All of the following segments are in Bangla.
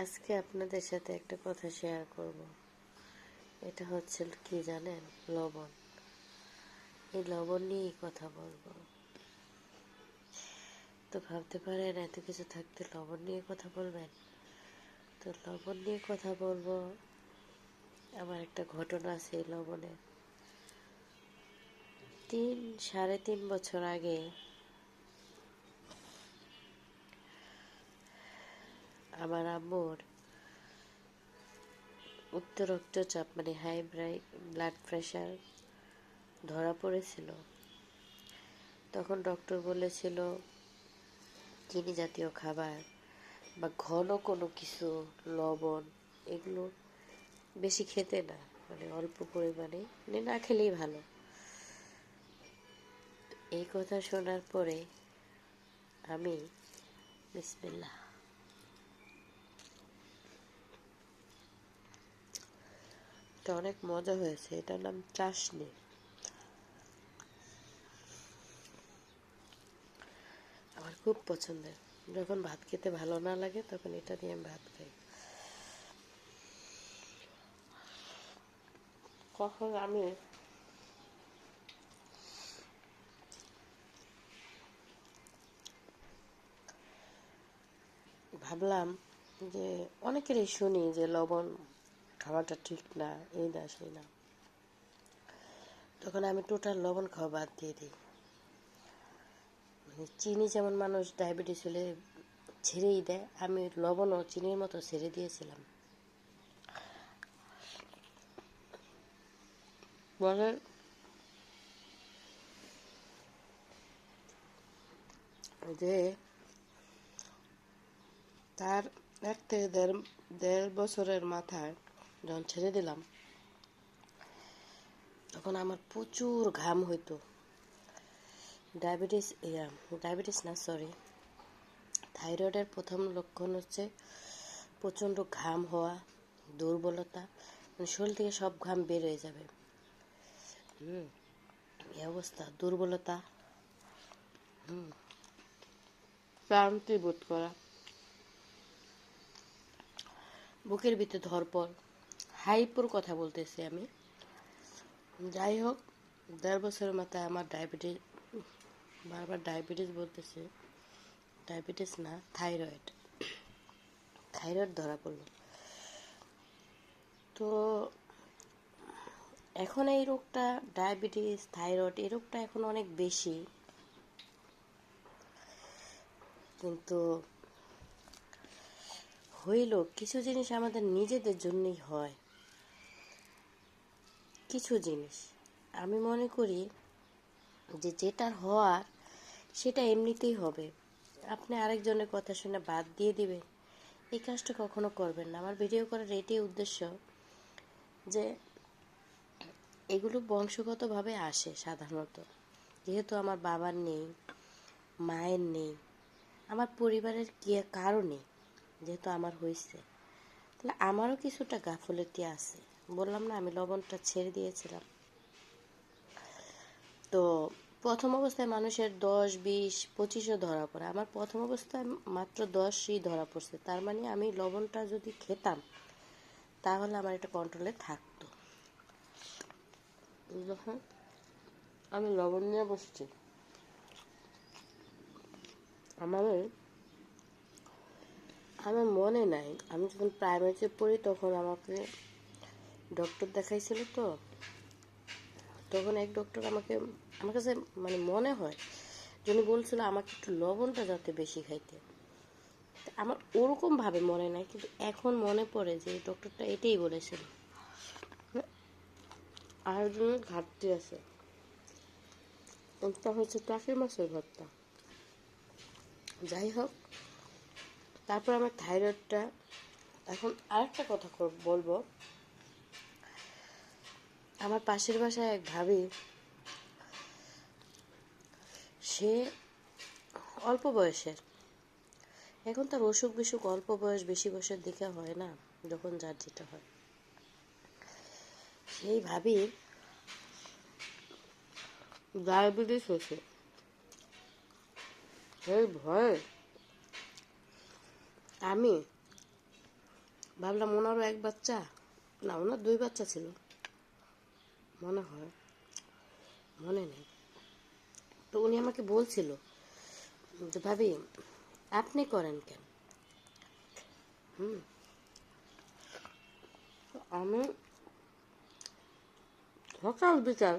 আজকে আপনাদের সাথে একটা কথা শেয়ার করব। এটা হচ্ছে কি জানেন? লবণ। এই লবণ নিয়েই কথা বলব। তো ভাবতে পারেন, এত কিছু থাকতে লবণ নিয়ে কথা বলবেন? তো লবণ নিয়ে কথা বলব। আমার একটা ঘটনা আছে লবণের। তিন, সাড়ে তিন বছর আগে আমার আম্মুর উচ্চ রক্তচাপ মানে হাই ব্লাড প্রেশার ধরা পড়েছিল। তখন ডক্টর বলেছিল, চিনি জাতীয় খাবার বা ঘন কোনো কিছু, লবণ, এগুলো বেশি খেতে না। মানে অল্প পরিমাণে মানে না খেলেই ভালো। এই কথা শোনার পরে আমি বিসমিল্লাহ। এটা অনেক মজা হয়েছে। এটার নাম চাশনি। আমার খুব পছন্দের। যখন ভাত খেতে ভালো না লাগে, তখন এটা দিয়ে আমি ভাত খাই। কখন আমি ভাবলাম যে অনেকেরই শুনি যে লবণ খাওয়াটা ঠিক না, এই না, সেই না। তখন আমি টোটাল লবণ খাওয়া বাদ দিয়ে দিই। মানে চিনি যেমন মানুষ ডায়াবেটিস হলে ছেড়েই দেয়, আমি লবণও চিনির মতো ছেড়ে দিয়েছিলাম। বলে যে তার এক থেকে দেড় দেড় বছরের মাথায় যখন ছেড়ে দিলাম, তখন আমার প্রচুর ঘাম হইতো। ডায়াবেটিস ডায়াবেটিস না সরি থাইরয়েডের প্রথম লক্ষণ হচ্ছে প্রচণ্ড ঘাম হওয়া, দুর্বলতা মানে শরীর থেকে সব ঘাম বের হয়ে যাবে। হুম অবস্থা, দুর্বলতা। হুম, ক্লান্তি বোধ করা। বুকের ভিতরে ধরপর হাইপোর কথা বলতেছি আমি। যাই হোক, দেড় বছরের মাথায় আমার ডায়াবেটিস, বারবার ডায়াবেটিস বলতেছে। ডায়াবেটিস না, থাইরয়েড। থাইরয়েড ধরা পড়ল। তো এখন এই রোগটা, ডায়াবেটিস, থাইরয়েড, এই রোগটা এখন অনেক বেশি। কিন্তু হইল, কিছু জিনিস আমাদের নিজেদের জন্যই হয়। কিছু জিনিস। আমি মনে করি যে যেটার হওয়ার সেটা এমনিতেই হবে। আপনি আরেকজনের কথা শুনে বাদ দিয়ে দিবেন। এই কাজটা কখনো করবেন না। আমার ভিডিও করার এটাই উদ্দেশ্য যে এগুলো বংশগতভাবে আসে সাধারণত। যেহেতু আমার বাবার নেই, মায়ের নেই, আমার পরিবারের কি, কারও নেই, যেহেতু আমার হয়েছে তাহলে আমারও কিছুটা গাফলতি আছে। বললাম না, আমি লবণটা ছেড়ে দিয়েছিলাম। তো প্রথম অবস্থায় মানুষের দশ, বিশ, পঁচিশও ধরা পড়ে। আমার প্রথম অবস্থায় মাত্র দশই ধরা পড়ছে। তার মানে আমি লবণটা যদি খেতাম, তাহলে আমার এটা কন্ট্রোলে থাকতো। যখন আমি লবণ নিয়ে বসছি। আমাদের আমার মনে নাই। আমি যখন প্রাইমারিতে পড়ি, তখন আমাকে ডক্টর দেখাইছিল তো, তখন এক ডক্টর আমাকে, আমার কাছে মানে মনে হয়, যিনি বলছিল আমাকে একটু লবণটা যাতে বেশি খাইতে। আমার ওরকমভাবে মনে নাই, কিন্তু এখন মনে পড়ে যে ডক্টরটা এটাই বলেছিল। আয়োজনের ঘাটতি আছে। এটা হচ্ছে টাকি মাছের ভর্তা। যাই হোক, তারপর আমার থাইরয়েডটা। এখন আরেকটা কথা বলব। আমার পাশের বাসায় এক ভাবি, সে অল্প বয়সের। এখন তার অসুখ বিসুখ অল্প বয়স বেশি বয়সের দিকে হয় না, যখন যার যেটা হয়। সেই ভাবি ডায়াবেটিস হয়েছে। সেই ভয়ে আমি ভাবলাম ওনারও এক বাচ্চা, না, ওনার দুই বাচ্চা ছিল। মনে হয়, মনে নেই। তো উনি আমাকে বলছিল যে, ভাবি, আপনি করেন কেন? হুম। আমি সকাল বিকাল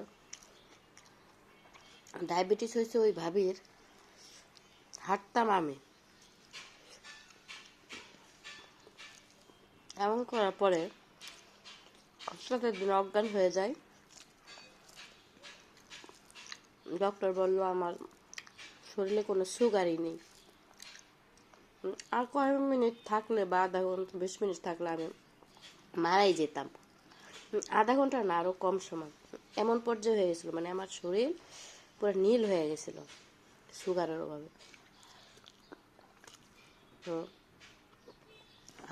ডায়াবেটিস হয়েছে ওই ভাবির, হাঁটতাম আমি। এমন করার পরে হঠাৎ দিন অজ্ঞান হয়ে যায়। ডক্টর বলল, আমার শরীরে কোনো সুগারই নেই। আর কয়েক মিনিট থাকলে বা আধা ঘণ্টা, বিশ মিনিট থাকলে আমি মারাই যেতাম। আধা ঘণ্টা না আরও কম সময়। এমন পর্যায়ে হয়ে গেছিল মানে আমার শরীর পুরো নীল হয়ে গেছিল, সুগারের অভাবে।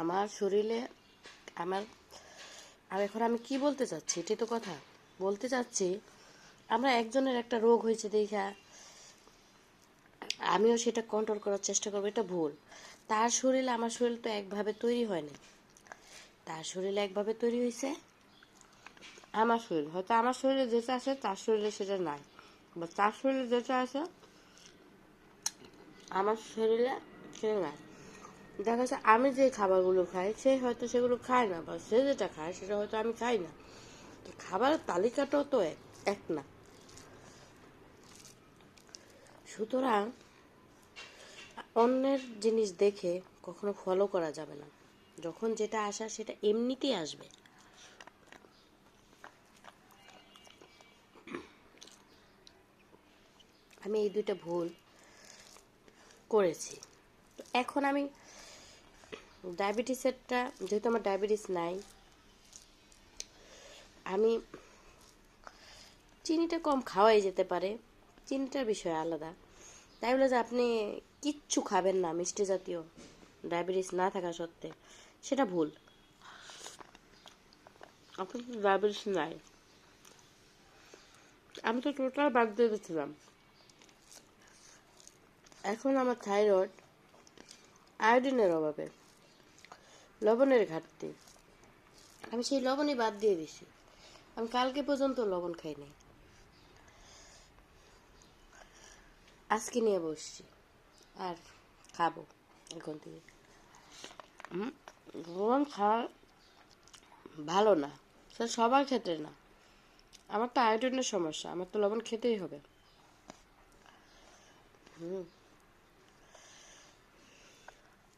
আমার শরীরে আমার, আর এখন আমি কি বলতে চাচ্ছি, এটাই তো কথা। বলতে চাচ্ছি আমরা একজনের একটা রোগ হয়েছে দেখা। আমিও সেটা কন্ট্রোল করার চেষ্টা করব, এটা ভুল। তার শরীরে, আমার শরীর তো একভাবে তৈরি হয়নি তার শরীরে একভাবে তৈরি হয়েছে। আমার শরীর, হয়তো আমার শরীরে যেটা আছে, তার শরীরে সেটা নাই। বা তার শরীরে যেটা আছে, আমার শরীরে সেটা নাই। দেখা যাচ্ছে আমি যে খাবারগুলো খাই, সে হয়তো সেগুলো খায় না, বা সে যেটা খায়, সেটা হয়তো আমি খাই না। খাবারের তালিকাটাও তো এক এক না। সুতরাং অন্যের জিনিস দেখে কখনো ফলো করা যাবে না। যখন যেটা আসা, সেটা এমনিতেই আসবে। আমি এই দুইটা ভুল করেছি। এখন আমি ডায়াবেটিসেরটা, যেহেতু আমার ডায়াবেটিস নাই, আমি চিনিটা কম খাওয়াই যেতে পারে। চিনিটার বিষয় আলাদা। তাই বলে যে আপনি কিচ্ছু খাবেন না, মিষ্টি জাতীয় ডায়াবেটিস না থাকা সত্ত্বে। সেটা ভুল। আপনার তো ডায়াবেটিস নাই। আমি তো টোটাল বাদ দিয়ে দিয়েছিলাম। এখন আমার থাইরয়েড আয়োডিনের অভাবে। লবণের ঘাটতি। আমি সেই লবণই বাদ দিয়ে দিছি আমি কালকে পর্যন্ত লবণ খাইনি। আজকে নিয়ে বসছি। আর খাব এখন থেকে। গরম খাওয়া ভালো না সেটা সবার ক্ষেত্রে না। আমার তো আয়োডিনের সমস্যা, আমার তো লবণ খেতেই হবে। হুম।